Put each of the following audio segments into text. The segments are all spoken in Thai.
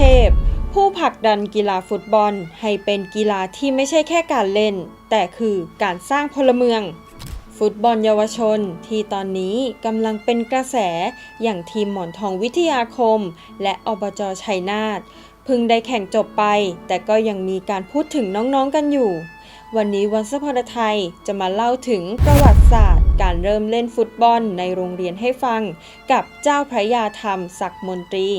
เทพ ผู้ผลักดันกีฬาฟุตบอลให้เป็นกีฬาที่ไม่ใช่แค่การเล่น แต่คือการสร้างพลเมือง ฟุตบอลเยาวชนที่ตอนนี้กำลังเป็นกระแสอย่างทีมหมอนทองวิทยาคม และอบจชัยนาทพิ่งได้แข่งจบไป แต่ก็ยังมีการพูดถึงน้องๆกันอยู่ วันนี้วันสพรไทยจะมาเล่าถึงประวัติศาสตร์ การเริ่มเล่นฟุตบอลในโรงเรียนให้ฟัง กับเจ้าพระยาธรรมศักดิ์มนตรี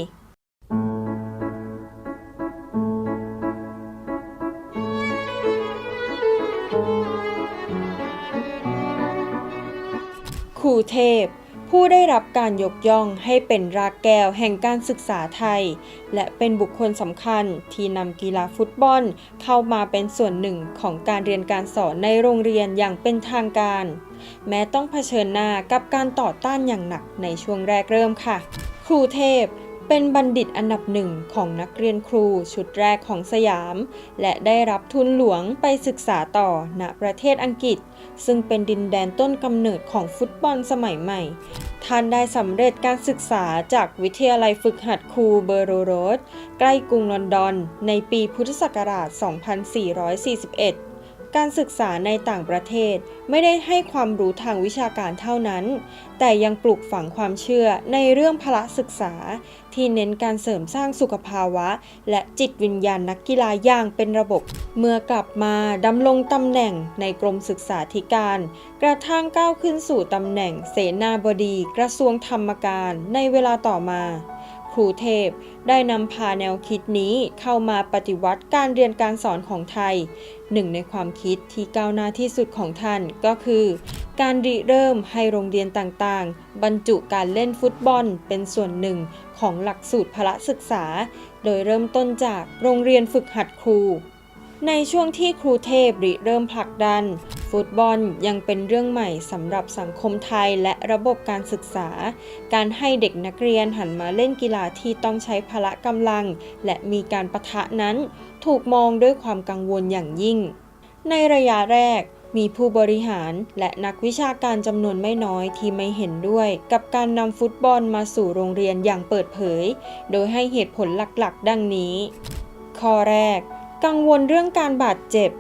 รูเทพ ผู้ได้รับการยกย่องให้เป็นรากแก้วแห่งการศึกษาไทย และเป็นบุคคลสำคัญที่นำกีฬาฟุตบอล เข้ามาเป็นส่วนหนึ่งของการเรียนการสอนในโรงเรียนอย่างเป็นทางการ แม้ต้องเผชิญหน้ากับการต่อต้านอย่างหนักในช่วงแรกเริ่มค่ะ ครูเทพ เป็นบัณฑิตอันดับหนึ่งของนักเรียนครูชุดแรกของสยาม และได้รับทุนหลวงไปศึกษาต่อณประเทศอังกฤษ ซึ่งเป็นดินแดนต้นกำเนิดของฟุตบอลสมัยใหม่ ท่านได้สำเร็จการศึกษาจากวิทยาลัยฝึกหัดครูเบอร์โรโรสใกล้กรุงลอนดอน ในปีพุทธศักราช 2441 การศึกษาในต่างประเทศไม่ได้ให้ความรู้ทางวิชาการเท่านั้น แต่ยังปลูกฝังความเชื่อในเรื่องพละศึกษา ที่เน้นการเสริมสร้างสุขภาวะ และจิตวิญญาณนักกีฬาอย่างเป็นระบบ เมื่อกลับมาดำรงตำแหน่งในกรมศึกษาธิการ กระทั่งก้าวขึ้นสู่ตำแหน่งเสนาบดีกระทรวงธรรมการในเวลาต่อมา ครูเทพ ได้นำพาแนวคิดนี้เข้ามาปฏิวัติการเรียนการสอนของไทย หนึ่งในความคิดที่ก้าวหน้าที่สุดของท่านก็คือ การริเริ่มให้โรงเรียนต่างๆ บรรจุการเล่นฟุตบอลเป็นส่วนหนึ่งของหลักสูตรพละศึกษา โดยเริ่มต้นจากโรงเรียนฝึกหัดครู ในช่วงที่ครูเทพริเริ่มผลักดัน ฟุตบอลยังเป็นเรื่องใหม่สำหรับสังคมไทยและระบบการศึกษา การให้เด็กนักเรียนหันมาเล่นกีฬาที่ต้องใช้พละกำลัง และมีการปะทะนั้น ถูกมองด้วยความกังวลอย่างยิ่ง ในระยะแรกมีผู้บริหารและนักวิชาการจำนวนไม่น้อยที่ไม่เห็นด้วย กับการนำฟุตบอลมาสู่โรงเรียนอย่างเปิดเผย โดยให้เหตุผลหลักๆ ดังนี้ ข้อแรก กังวลเรื่องการบาดเจ็บ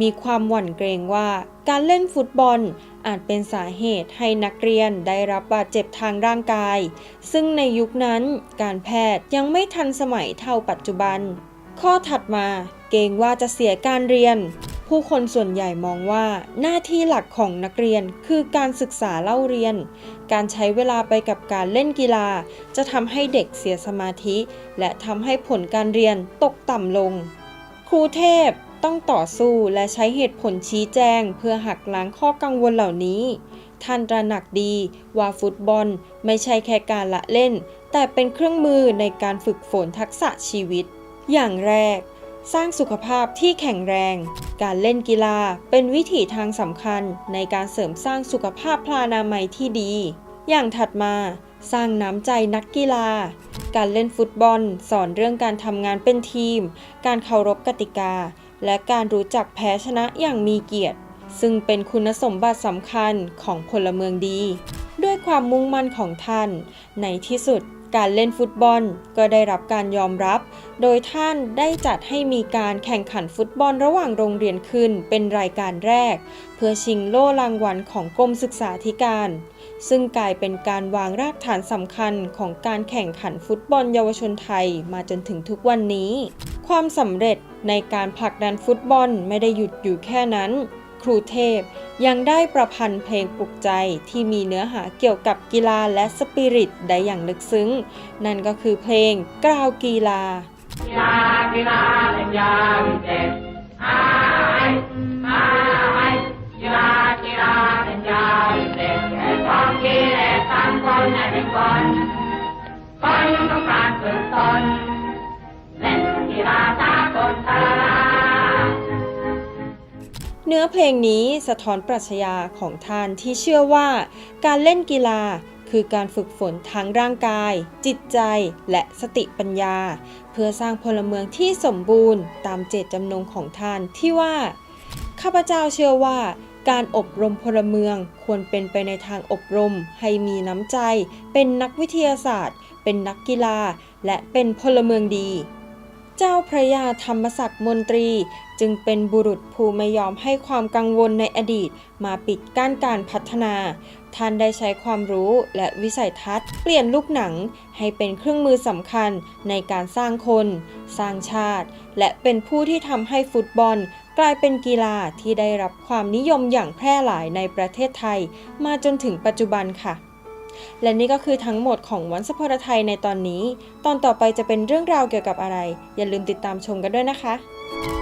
มีความหวั่นเกรงว่าการเล่นฟุตบอลอาจเป็นสาเหตุให้นักเรียนได้รับบาดเจ็บทางร่างกาย ซึ่งในยุคนั้นการแพทย์ยังไม่ทันสมัยเท่าปัจจุบัน ข้อถัดมาเกรงว่าจะเสียการเรียน ผู้คนส่วนใหญ่มองว่าหน้าที่หลักของนักเรียนคือการศึกษาเล่าเรียน การใช้เวลาไปกับการเล่นกีฬา จะทำให้เด็กเสียสมาธิ และทำให้ผลการเรียนตกต่ำลง ครูเทพต้องต่อสู้และใช้เหตุผลชี้แจง เพื่อหักล้างข้อกังวลเหล่านี้ ท่านตระหนักดีว่าฟุตบอลไม่ใช่แค่การละเล่น แต่เป็นเครื่องมือในการฝึกฝนทักษะชีวิต อย่างแรก สร้างสุขภาพที่แข็งแรง การเล่นกีฬาเป็นวิถีทางสำคัญในการเสริมสร้างสุขภาพพลานามัยที่ดี อย่างถัดมา สร้างน้ำใจนักกีฬา การเล่นฟุตบอล สอนเรื่องการทำงานเป็นทีม การเคารพกติกา และการรู้จักแพ้ชนะอย่างมีเกียรติ ซึ่งเป็นคุณสมบัติสำคัญของพลเมืองดี ด้วยความมุ่งมั่นของท่าน ในที่สุด การเล่นฟุตบอลก็ได้รับการยอมรับ โดยท่านได้จัดให้มีการแข่งขันฟุตบอลระหว่างโรงเรียนขึ้นเป็นรายการแรก เพื่อชิงโล่รางวัลของกรมศึกษาธิการ ซึ่งกลายเป็นการวางรากฐานสำคัญของการแข่งขันฟุตบอลเยาวชนไทยมาจนถึงทุกวันนี้ ความสำเร็จในการผลักดันฟุตบอลไม่ได้หยุดอยู่แค่นั้น ครูเทพยังได้ประพันธ์เพลงปลุกใจที่มีเนื้อหาเกี่ยวกับกีฬาและสปิริตได้อย่างลึกซึ้ง นั่นก็คือเพลงกราวกีฬา กีฬากีฬาเป็นยาวิเศษไอ้ไอ้กีฬากีฬาเป็นยาวิเศษแก่ความกิเลสตั้งคนให้เป็นคนคนต้องการฝึกตน เนื้อเพลงนี้สะท้อนปรัชญาของท่านที่เชื่อว่า การเล่นกีฬาคือการฝึกฝนทั้งร่างกาย จิตใจและสติปัญญา เพื่อสร้างพลเมืองที่สมบูรณ์ตามเจตจำนงของท่านที่ว่า ข้าพเจ้าเชื่อว่า การอบรมพลเมืองควรเป็นไปในทางอบรม ให้มีน้ำใจ เป็นนักวิทยาศาสตร์ เป็นนักกีฬา และเป็นพลเมืองดี เจ้าพระยาธรรมศักดิ์มนตรี จึงเป็นบุรุษผู้ไม่ยอมให้ความกังวลในอดีต มาปิดกั้นการพัฒนา ท่านได้ใช้ความรู้และวิสัยทัศน์เปลี่ยนลูกหนังให้เป็นเครื่องมือสำคัญในการสร้างคน สร้างชาติ และเป็นผู้ที่ทำให้ฟุตบอลกลายเป็นกีฬาที่ได้รับความนิยมอย่างแพร่หลายในประเทศไทย มาจนถึงปัจจุบันค่ะ และนี่ก็คือทั้งหมดของวันสพรไทยในตอนนี้ ตอนต่อไปจะเป็นเรื่องราวเกี่ยวกับอะไร อย่าลืมติดตามชมกันด้วยนะคะ